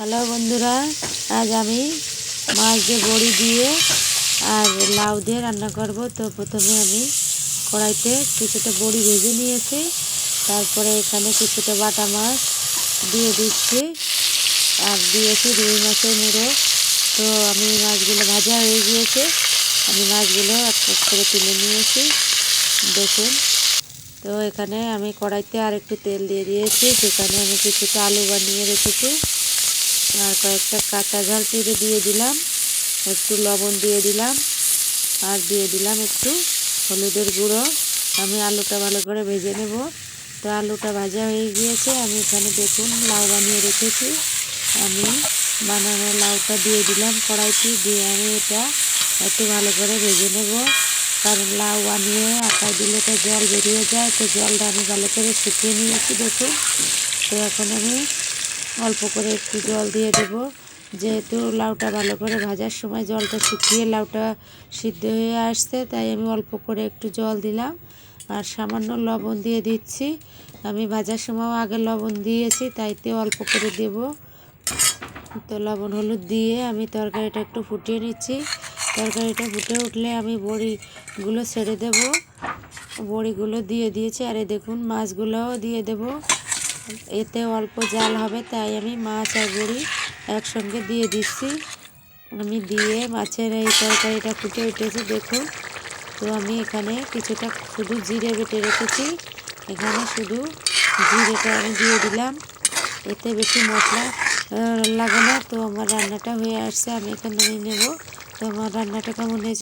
Hello বন্ধুরা, আজ আমি মাছ দিয়ে বড়ি দিয়ে আর লাউ দিয়ে রান্না করব। তো প্রথমে আমি কড়াইতে কিছুটা বড়ি ভেজে নিয়েছি। তারপরে এখানে কিছুটা বাটা মাছ দিয়ে দিচ্ছি আর দিয়েছি রুই মাছের মুড়ো। তো আমি মাছগুলো ভাজা হয়ে গিয়েছে। আমি মাছগুলো এক করে তুলে নিয়েছি। দেখুন। তো এখানে আমি কড়াইতে আর একটু তেল দিয়ে দিয়েছি। সেখানে আমি কিছুটা আলু বানিয়ে রেখেছি। আর কয়েকটা কাঁচা ঝাল চিড়ে দিয়ে দিলাম, একটু লবণ দিয়ে দিলাম, আর দিয়ে দিলাম একটু হলুদের গুঁড়ো। আমি আলুটা ভালো করে ভেজে নেব। তো আলুটা ভাজা হয়ে গিয়েছে, আমি এখানে দেখুন লাউ বানিয়ে রেখেছি। আমি বানানো লাউটা দিয়ে দিলাম কড়াইতে, দিয়ে আমি এটা একটু ভালো করে ভেজে নেব। কারণ লাউ বানিয়ে আটা দিলে তো জল বেরিয়ে যায়, তো জলটা আমি ভালো করে শুকিয়ে নিয়েছি দেখুন। তো এখন আমি অল্প করে একটু জল দিয়ে দেব। যেহেতু লাউটা ভালো করে ভাজার সময় জলটা শুকিয়ে লাউটা সিদ্ধ হয়ে আসছে, তাই আমি অল্প করে একটু জল দিলাম। আর সামান্য লবণ দিয়ে দিচ্ছি। আমি ভাজার সময় আগে লবণ দিয়েছি, তাইতে অল্প করে দেব। তো লবণ হলুদ দিয়ে আমি তরকারিটা একটু ফুটিয়ে নিচ্ছি। তরকারিটা ফুটে উঠলে আমি বড়িগুলো ছেড়ে দেব। বড়িগুলো দিয়ে দিয়েছি। আর দেখুন, মাছগুলোও দিয়ে দেব। এতে অল্প জাল হবে, তাই আমি মাছ আর বড়ি একসঙ্গে দিয়ে দিচ্ছি। আমি দিয়ে মাছের এই তরকারিটা ফুটে উঠেছে, দেখুন। তো আমি এখানে কিছুটা শুধু জিরে বেটে রেখেছি। এখানে শুধু জিরেটা আমি দিয়ে দিলাম। এতে বেশি মশলা লাগে না। তো আমার রান্নাটা হয়ে আসছে, আমি এখানে নিয়ে নেব। তো আমার রান্নাটা কেমন হয়েছে?